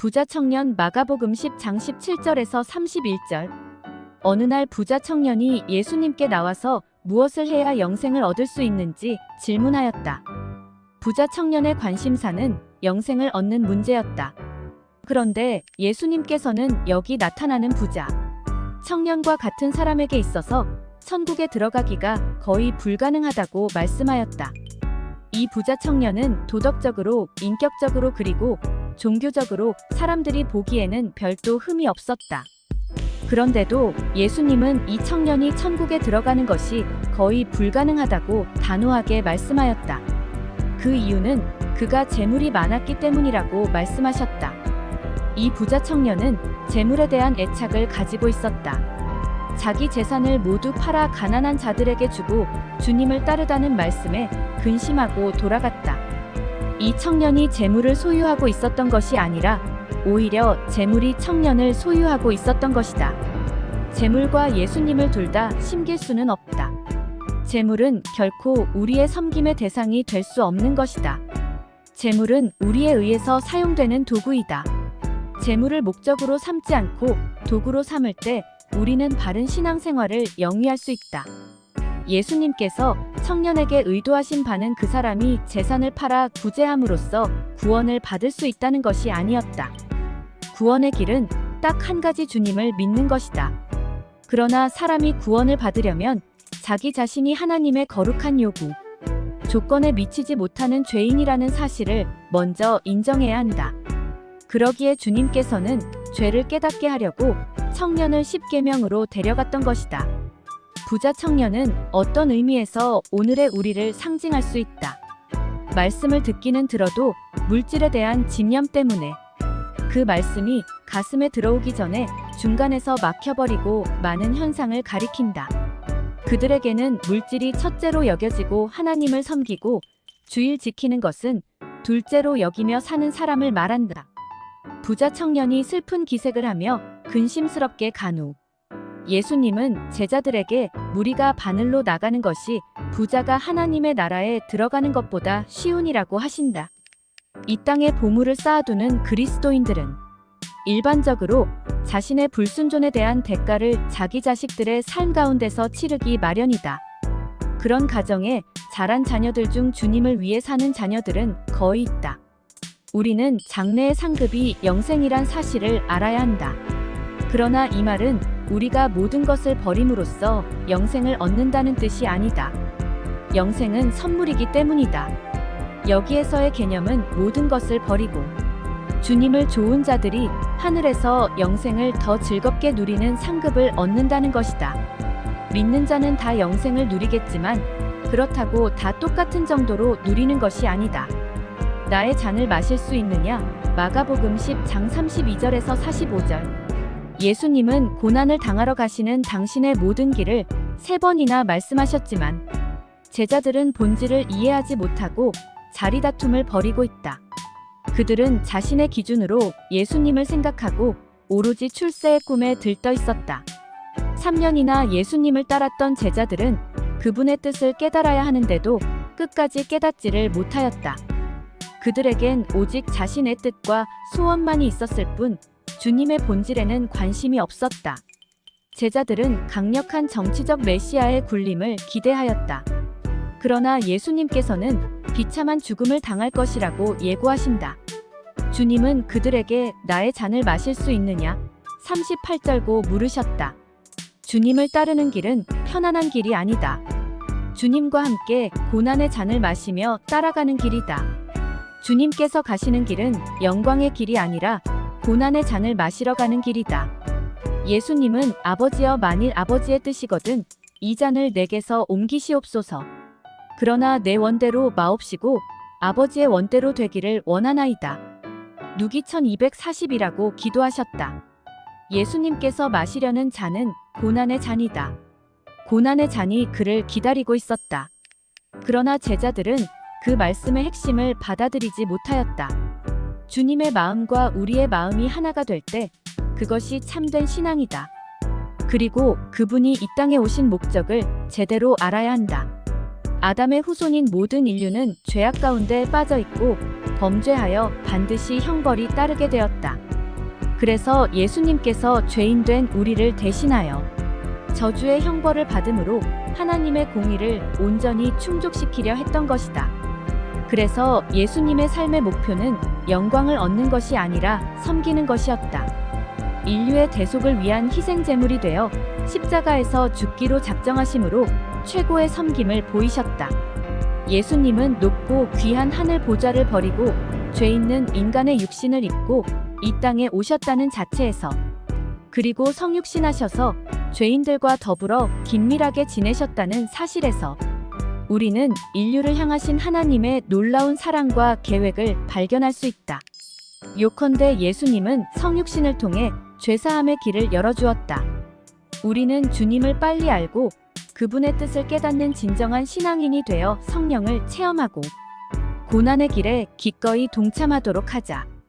부자 청년 마가복음 10장 17절에서 31절. 어느 날 부자 청년이 예수님께 나와서 무엇을 해야 영생을 얻을 수 있는지 질문하였다. 부자 청년의 관심사는 영생을 얻는 문제였다. 그런데 예수님께서는 여기 나타나는 부자 청년과 같은 사람에게 있어서 천국에 들어가기가 거의 불가능하다고 말씀하였다. 이 부자 청년은 도덕적으로, 인격적으로 그리고 종교적으로 사람들이 보기에는 별도 흠이 없었다. 그런데도 예수님은 이 청년이 천국에 들어가는 것이 거의 불가능하다고 단호하게 말씀하였다. 그 이유는 그가 재물이 많았기 때문이라고 말씀하셨다. 이 부자 청년은 재물에 대한 애착을 가지고 있었다. 자기 재산을 모두 팔아 가난한 자들에게 주고 주님을 따르다는 말씀에 근심하고 돌아갔다. 이 청년이 재물을 소유하고 있었던 것이 아니라 오히려 재물이 청년을 소유하고 있었던 것이다. 재물과 예수님을 둘 다 심길 수는 없다. 재물은 결코 우리의 섬김의 대상이 될 수 없는 것이다. 재물은 우리에 의해서 사용되는 도구이다. 재물을 목적으로 삼지 않고 도구로 삼을 때 우리는 바른 신앙생활을 영위할 수 있다. 예수님께서 청년에게 의도하신 바는 그 사람이 재산을 팔아 구제함으로써 구원을 받을 수 있다는 것이 아니었다. 구원의 길은 딱 한 가지 주님을 믿는 것이다. 그러나 사람이 구원을 받으려면 자기 자신이 하나님의 거룩한 요구, 조건에 미치지 못하는 죄인이라는 사실을 먼저 인정해야 한다. 그러기에 주님께서는 죄를 깨닫게 하려고 청년을 십계명으로 데려갔던 것이다. 부자 청년은 어떤 의미에서 오늘의 우리를 상징할 수 있다. 말씀을 듣기는 들어도 물질에 대한 집념 때문에 그 말씀이 가슴에 들어오기 전에 중간에서 막혀버리고 많은 현상을 가리킨다. 그들에게는 물질이 첫째로 여겨지고 하나님을 섬기고 주일 지키는 것은 둘째로 여기며 사는 사람을 말한다. 부자 청년이 슬픈 기색을 하며 근심스럽게 간우. 예수님은 제자들에게 무리가 바늘로 나가는 것이 부자가 하나님의 나라에 들어가는 것보다 쉬운이라고 하신다. 이 땅에 보물을 쌓아두는 그리스도인들은 일반적으로 자신의 불순종에 대한 대가를 자기 자식들의 삶 가운데서 치르기 마련이다. 그런 가정에 자란 자녀들 중 주님을 위해 사는 자녀들은 거의 있다. 우리는 장래의 상급이 영생이란 사실을 알아야 한다. 그러나 이 말은 우리가 모든 것을 버림으로써 영생을 얻는다는 뜻이 아니다. 영생은 선물이기 때문이다. 여기에서의 개념은 모든 것을 버리고 주님을 좋은 자들이 하늘에서 영생을 더 즐겁게 누리는 상급을 얻는다는 것이다. 믿는 자는 다 영생을 누리겠지만 그렇다고 다 똑같은 정도로 누리는 것이 아니다. 나의 잔을 마실 수 있느냐? 마가복음 10장 32절에서 45절. 예수님은 고난을 당하러 가시는 당신의 모든 길을 세 번이나 말씀하셨지만 제자들은 본질을 이해하지 못하고 자리 다툼을 벌이고 있다. 그들은 자신의 기준으로 예수님을 생각하고 오로지 출세의 꿈에 들떠 있었다. 3년이나 예수님을 따랐던 제자들은 그분의 뜻을 깨달아야 하는데도 끝까지 깨닫지를 못하였다. 그들에겐 오직 자신의 뜻과 소원만이 있었을 뿐 주님의 본질에는 관심이 없었다. 제자들은 강력한 정치적 메시아의 군림을 기대하였다. 그러나 예수님께서는 비참한 죽음을 당할 것이라고 예고하신다. 주님은 그들에게 나의 잔을 마실 수 있느냐? 38절고 물으셨다. 주님을 따르는 길은 편안한 길이 아니다. 주님과 함께 고난의 잔을 마시며 따라가는 길이다. 주님께서 가시는 길은 영광의 길이 아니라 고난의 잔을 마시러 가는 길이다. 예수님은 아버지여 만일 아버지의 뜻이거든 이 잔을 내게서 옮기시옵소서. 그러나 내 원대로 마옵시고 아버지의 원대로 되기를 원하나이다. 누기 1240이라고 기도하셨다. 예수님께서 마시려는 잔은 고난의 잔이다. 고난의 잔이 그를 기다리고 있었다. 그러나 제자들은 그 말씀의 핵심을 받아들이지 못하였다. 주님의 마음과 우리의 마음이 하나가 될 때 그것이 참된 신앙이다. 그리고 그분이 이 땅에 오신 목적을 제대로 알아야 한다. 아담의 후손인 모든 인류는 죄악 가운데 빠져 있고 범죄하여 반드시 형벌이 따르게 되었다. 그래서 예수님께서 죄인된 우리를 대신하여 저주의 형벌을 받음으로 하나님의 공의를 온전히 충족시키려 했던 것이다. 그래서 예수님의 삶의 목표는 영광을 얻는 것이 아니라 섬기는 것이었다. 인류의 대속을 위한 희생 제물이 되어 십자가에서 죽기로 작정하심으로 최고의 섬김을 보이셨다. 예수님은 높고 귀한 하늘 보좌를 버리고 죄 있는 인간의 육신을 입고 이 땅에 오셨다는 자체에서 그리고 성육신하셔서 죄인들과 더불어 긴밀하게 지내셨다는 사실에서 우리는 인류를 향하신 하나님의 놀라운 사랑과 계획을 발견할 수 있다. 요컨대 예수님은 성육신을 통해 죄사함의 길을 열어주었다. 우리는 주님을 빨리 알고 그분의 뜻을 깨닫는 진정한 신앙인이 되어 성령을 체험하고 고난의 길에 기꺼이 동참하도록 하자.